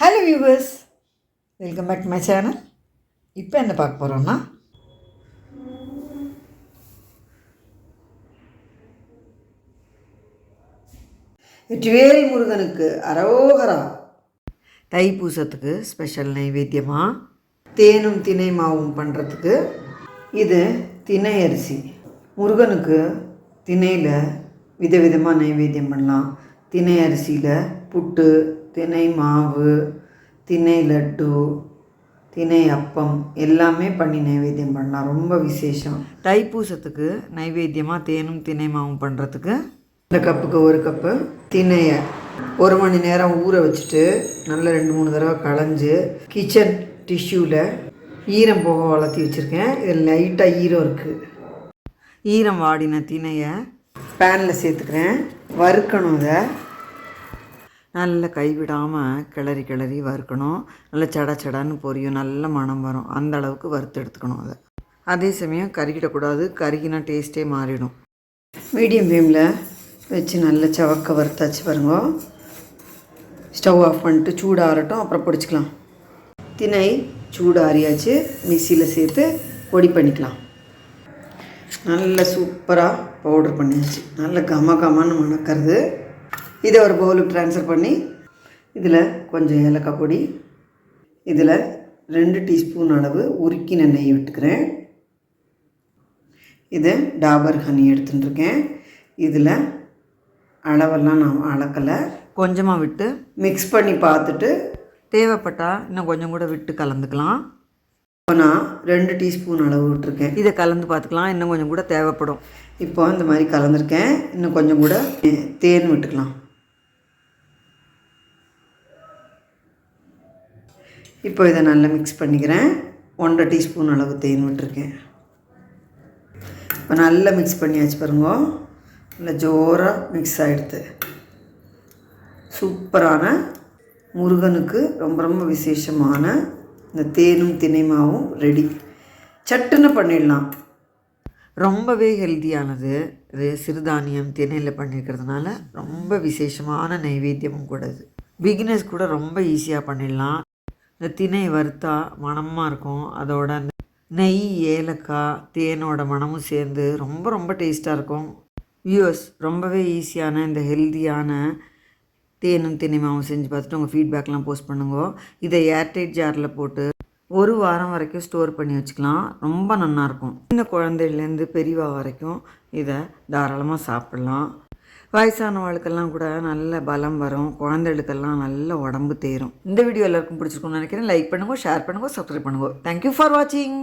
Hello viewers welcome back to my channel இப்போ என்ன பார்க்க போகிறோம்னா வெற்றிவேல் முருகனுக்கு அரோகரா. தைப்பூசத்துக்கு ஸ்பெஷல் நைவேத்தியமாக தேனும் தினை மாவும் பண்ணுறதுக்கு இது திணை அரிசி. முருகனுக்கு திணையில் விதவிதமாக நைவேத்தியம் பண்ணலாம். திணை அரிசியில் புட்டு தினை மாவு தினை லட்டு தினை அப்பம் எல்லாமே பண்ணி நைவேத்தியம் பண்ணலாம். ரொம்ப விசேஷம். தைப்பூசத்துக்கு நைவேத்தியமாக தேனும் தினை மாவும் பண்ணுறதுக்கு இந்த கப்புக்கு ஒரு கப்பு தினையை ஒரு மணி நேரம் ஊற வச்சுட்டு நல்லா ரெண்டு மூணு தடவை களைஞ்சு கிச்சன் டிஷ்யூவில் ஈரம் போக வளர்த்தி வச்சுருக்கேன். இதில் லைட்டாக ஈரம் இருக்குது ஈரம் வாடின தினையை பேனில் சேர்த்துக்கிறேன். வறுக்கணும் இதை. நல்லா கைவிடாமல் கிளறி கிளறி வறுக்கணும். நல்லா சட சடன்னு பொரியும். நல்ல மணம் வரும். அந்த அளவுக்கு வறுத்து எடுத்துக்கணும் அதை. அதே சமயம் கருகிடக்கூடாது கருகினா டேஸ்ட்டே மாறிடும். மீடியம் ஃப்ளேமில் வச்சு நல்லா சவக்க வறுத்தாச்சு பாருங்க. ஸ்டவ் ஆஃப் பண்ணிட்டு சூடாகட்டும் அப்புறம் பிடிச்சிக்கலாம். திணை சூடாரியாச்சு மிக்சியில் சேர்த்து பொடி பண்ணிக்கலாம். நல்ல சூப்பராக பவுடர் பண்ணியாச்சு. நல்ல கம கமான்னு மணக்கிறது. இதை ஒரு பவுலுக்கு ட்ரான்ஸ்ஃபர் பண்ணி இதில் கொஞ்சம் ஏலக்காய் பொடி இதில் ரெண்டு டீஸ்பூன் அளவு உருக்கின நெய் விட்டுக்கிறேன். இது டாபர் ஹனி எடுத்துட்டுருக்கேன் இதில் அளவெல்லாம் நான் அளக்கலை. கொஞ்சமாக விட்டு மிக்ஸ் பண்ணி பார்த்துட்டு தேவைப்பட்டால் இன்னும் கொஞ்சம் கூட விட்டு கலந்துக்கலாம். இப்போ நான் ரெண்டு டீஸ்பூன் அளவு விட்டுருக்கேன். இதை கலந்து பார்த்துக்கலாம். இன்னும் கொஞ்சம் கூட தேவைப்படும். இப்போ இந்த மாதிரி கலந்துருக்கேன். இன்னும் கொஞ்சம் கூட தேன் விட்டுக்கலாம். இப்போ இதை நல்லா மிக்ஸ் பண்ணிக்கிறேன். ஒன்றரை டீஸ்பூன் அளவு தேன் விட்டுருக்கேன். இப்போ நல்லா மிக்ஸ் பண்ணியாச்சு பாருங்க. நல்லா ஜோராக மிக்ஸ் ஆகிடுது சூப்பரான முருகனுக்கு ரொம்ப ரொம்ப விசேஷமான இந்த தேனும் தினைமாவும் ரெடி சட்டுன்னு பண்ணிடலாம். ரொம்பவே ஹெல்த்தியானது. இது சிறுதானியம் திணையில் பண்ணியிருக்கிறதுனால ரொம்ப விசேஷமான நைவேத்தியமும் கூட இது. பிகினர்ஸ் கூட ரொம்ப ஈஸியாக பண்ணிடலாம். இந்த திணை வறுத்தா மணமாக இருக்கும். அதோட அந்த நெய் ஏலக்காய் தேனோட மணமும் சேர்ந்து ரொம்ப ரொம்ப டேஸ்ட்டாக இருக்கும். வியூவர்ஸ் ரொம்பவே ஈஸியான இந்த ஹெல்த்தியான தேனும் தினைமாவும் செஞ்சு பார்த்துட்டு உங்கள் ஃபீட்பேக்லாம் போஸ்ட் பண்ணுங்க. இதை ஏர்டைட் ஜாரில் போட்டு ஒரு வாரம் வரைக்கும் ஸ்டோர் பண்ணி வச்சுக்கலாம். ரொம்ப நல்லாயிருக்கும் சின்ன குழந்தைலேருந்து பெரியவா வரைக்கும் இதை தாராளமாக சாப்பிட்லாம். வயசானவளுக்கெல்லாம் கூட நல்ல பலம் வரும். குழந்தைகளுக்கெல்லாம் நல்ல உடம்பு தேரும். இந்த வீடியோ எல்லாருக்கும் பிடிச்சிருக்கும்னு நினைக்கிறேன். லைக் பண்ணுங்க ஷேர் பண்ணுங்க சப்ஸ்கிரைப் பண்ணுங்க. தேங்க்யூ ஃபார் வாட்சிங்